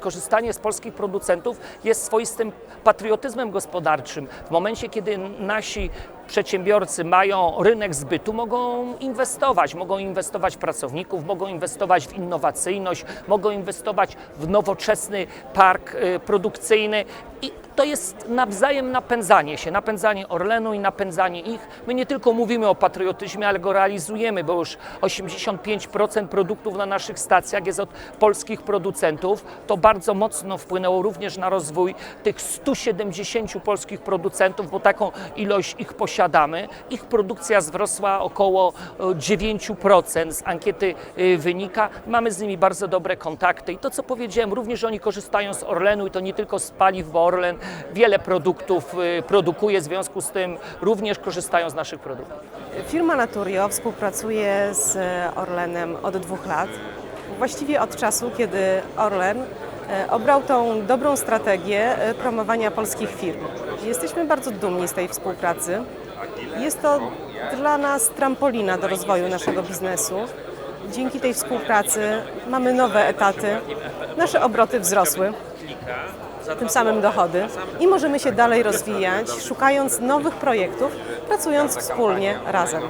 Korzystanie z polskich producentów jest swoistym patriotyzmem gospodarczym. W momencie, kiedy nasi przedsiębiorcy mają rynek zbytu, mogą inwestować. Mogą inwestować w pracowników, mogą inwestować w innowacyjność, mogą inwestować w nowoczesny park y, produkcyjny. I to jest nawzajem napędzanie się, napędzanie Orlenu i napędzanie ich. My nie tylko mówimy o patriotyzmie, ale go realizujemy, bo już 85% produktów na naszych stacjach jest od polskich producentów. To bardzo mocno wpłynęło również na rozwój tych 170 polskich producentów, bo taką ilość ich posiadamy. Ich produkcja wzrosła około e, 9% z ankiety e, wynika. Mamy z nimi bardzo dobre kontakty i to, co powiedziałem, również oni korzystają z Orlenu i to nie tylko z paliw, bo Orlen wiele produktów e, produkuje, w związku z tym również korzystają z naszych produktów. Firma Naturio współpracuje z Orlenem od dwóch lat. Właściwie od czasu, kiedy Orlen e, obrał tą dobrą strategię e, promowania polskich firm. Jesteśmy bardzo dumni z tej współpracy. Jest to dla nas trampolina do rozwoju naszego biznesu. Dzięki tej współpracy mamy nowe etaty, nasze obroty wzrosły, tym samym dochody i możemy się dalej rozwijać, szukając nowych projektów, pracując wspólnie razem.